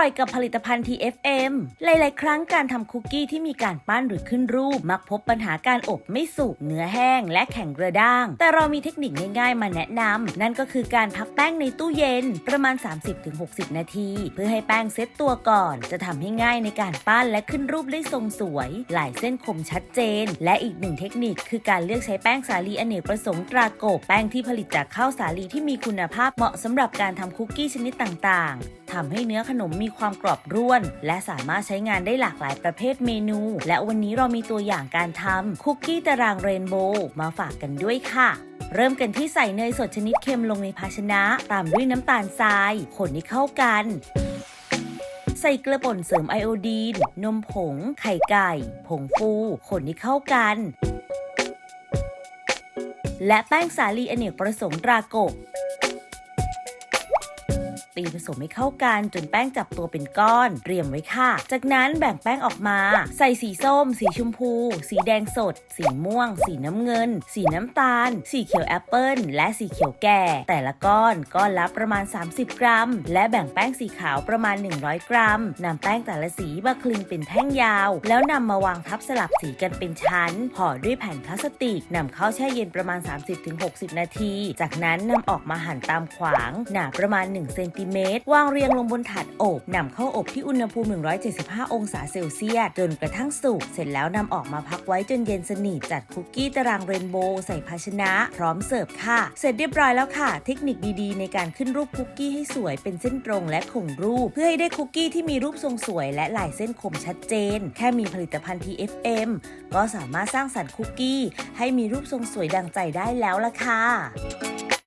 ร่อยกับผลิตภัณฑ์ TFM หลาย ๆ ครั้งการทำคุกกี้ที่มีการปั้นหรือขึ้นรูป มักพบปัญหาการอบไม่สุกเนื้อแห้ง และแข็งกระด้าง แต่เรามีเทคนิคง่าย ๆ มาแนะนำนั่นก็คือการพักแป้งในตู้เย็นประมาณ 30-60 นาที เพื่อให้แป้งเซ็ตตัวก่อน จะทำให้ง่ายในการปั้นและขึ้นรูปได้ทรงสวยลายเส้นคมชัดเจน และอีกหนึ่งเทคนิคคือการเลือกใช้แป้งสาลีอเนกประสงค์ตรากบแป้งที่ผลิตจากข้าวสาลีที่มีคุณภาพเหมาะสำหรับการทำคุกกี้ชนิดต่าง ๆทำให้เนื้อขนมมีความกรอบร่วน และสามารถใช้งานได้หลากหลายประเภทเมนู และวันนี้เรามีตัวอย่างการทำคุกกี้ตารางเรนโบว์มาฝากกันด้วยค่ะเริ่มกันที่ใส่เนยสดชนิดเค็มลงในภาชนะ ตามด้วยน้ำตาลทราย คนให้เข้ากัน ใส่เกลือป่นเสริมไอโอดีน นมผง ไข่ไก่ ผงฟูคนให้เข้ากัน และแป้งสาลีอเนกประสงค์ตราโก ตีผสมให้เข้ากันจนแป้งจับตัวเป็นก้อน เตรียมไว้ค่ะ จากนั้นแบ่งแป้งออกมา ใส่สีส้ม สีชมพู สีแดงสด สีม่วง สีน้ำเงิน สีน้ำตาล สีเขียวแอปเปิลและสีเขียวแก่ แต่ละก้อนก้อนละประมาณ 30 กรัม และแบ่งแป้งสีขาวประมาณ 100 กรัมนำแป้งแต่ละสีมาคลึงเป็นแท่งยาว แล้วนำมาวางทับสลับสีกันเป็นชั้นห่อด้วยแผ่นพลาสติกนำเข้าแช่เย็นประมาณ 30-60 นาที จากนั้นนำออกมาหั่นตามขวาง หนาประมาณ1เซนติติเมตร วางเรียงลงบนถาดอบนำเข้าอบที่อุณหภูมิ 175 องศาเซลเซียสจนกระทั่งสุก เสร็จแล้วนำออกมาพักไว้จนเย็นสนิทจัดคุกกี้ตารางเรนโบว์ใส่ภาชนะ พร้อมเสิร์ฟค่ะ เสร็จเรียบร้อยแล้วค่ะ เทคนิคดีๆ ในการขึ้นรูปคุกกี้ให้สวยเป็นเส้นตรงและคงรูป เพื่อให้ได้คุกกี้ที่มีรูปทรงสวย และลายเส้นคมชัดเจน แค่มีผลิตภัณฑ์ TFM ก็สามารถสร้างสรรค์คุกกี้ ให้มีรูปทรงสวยดังใจได้แล้วล่ะค่ะ